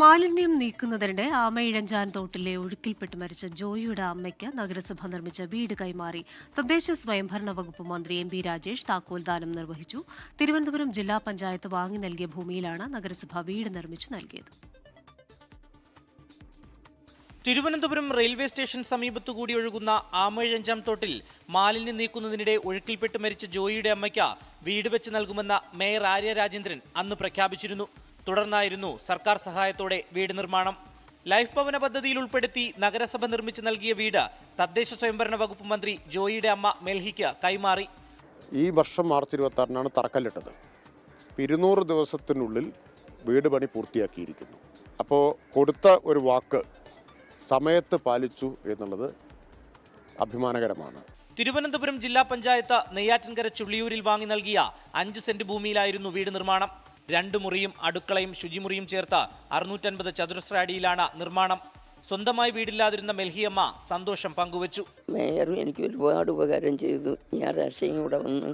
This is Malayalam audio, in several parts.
മാലിന്യം നീക്കുന്നതിനിടെ ആമയിഴഞ്ചാൻ തോട്ടിലെ ഒഴുക്കിൽപ്പെട്ട് മരിച്ച ജോയിയുടെ അമ്മയ്ക്ക് നഗരസഭ നിർമ്മിച്ച വീട് കൈമാറി. തദ്ദേശ സ്വയംഭരണ വകുപ്പ് മന്ത്രി എം പി രാജേഷ് താക്കോൽദാനം നിർവഹിച്ചു. തിരുവനന്തപുരം ജില്ലാ പഞ്ചായത്ത് വാങ്ങി നൽകിയ ഭൂമിയിലാണ് നഗരസഭ വീട് നിർമ്മിച്ചു നൽകിയത്. തിരുവനന്തപുരം റെയിൽവേ സ്റ്റേഷൻ സമീപത്തുകൂടി ഒഴുകുന്ന ആമയിഴഞ്ചാം തോട്ടിൽ മാലിന്യം നീക്കുന്നതിനിടെ ഒഴുക്കിൽപ്പെട്ട് മരിച്ച ജോയിയുടെ അമ്മയ്ക്ക് വീട് വെച്ച് നൽകുമെന്ന മേയർ ആര്യ രാജേന്ദ്രൻ അന്ന് പ്രഖ്യാപിച്ചിരുന്നു. തുടർന്നായിരുന്നു സർക്കാർ സഹായത്തോടെ വീട് നിർമ്മാണം. ലൈഫ് ഭവന പദ്ധതിയിൽ ഉൾപ്പെടുത്തി നഗരസഭ നിർമ്മിച്ചു നൽകിയ വീട് തദ്ദേശ സ്വയംഭരണ വകുപ്പ് മന്ത്രി ജോയിയുടെ അമ്മ മെൽഹിക്ക് കൈമാറി. ഈ വർഷം മാർച്ച് ഇരുപത്തി ആറിനാണ് തറക്കല്ലിട്ടത് ഇരുന്നൂറ് ദിവസത്തിനുള്ളിൽ വീട് പണി പൂർത്തിയാക്കിയിരിക്കുന്നു. അപ്പോൾ കൊടുത്ത ഒരു വാക്ക് സമയത്ത് പാലിച്ചു എന്നുള്ളത് അഭിമാനകരമാണ്. തിരുവനന്തപുരം ജില്ലാ പഞ്ചായത്ത് നെയ്യാറ്റിൻകര ചുള്ളിയൂരിൽ വാങ്ങി നൽകിയ അഞ്ച് സെന്റ് ഭൂമിയിലായിരുന്നു വീട് നിർമ്മാണം. രണ്ട് മുറിയും അടുക്കളയും ശുചിമുറിയും ചേർത്ത് അറുന്നൂറ്റൻപത് ചതുരശ്ര അടിയിലാണ് നിർമ്മാണം. സ്വന്തമായി വീടില്ലാതിരുന്ന മെൽഹിയമ്മ സന്തോഷം പങ്കുവച്ചു. മേയർ എനിക്ക് ഒരുപാട് ഉപകാരം ചെയ്തു. ഞായറാഴ്ചയും കൂടെ വന്ന്.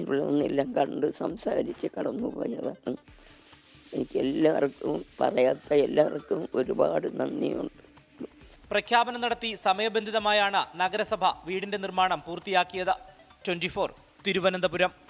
ഇവിടെ വന്നെല്ലാം കണ്ട് സംസാരിച്ച് കടന്നു പോയതാണ് എനിക്ക് എല്ലാവർക്കും പറയാത്ത എല്ലാവർക്കും ഒരുപാട് നന്ദിയുണ്ട്. പ്രഖ്യാപനം നടത്തി സമയബന്ധിതമായാണ് നഗരസഭ വീടിന്റെ നിർമ്മാണം പൂർത്തിയാക്കിയത്. ട്വന്റി തിരുവനന്തപുരം.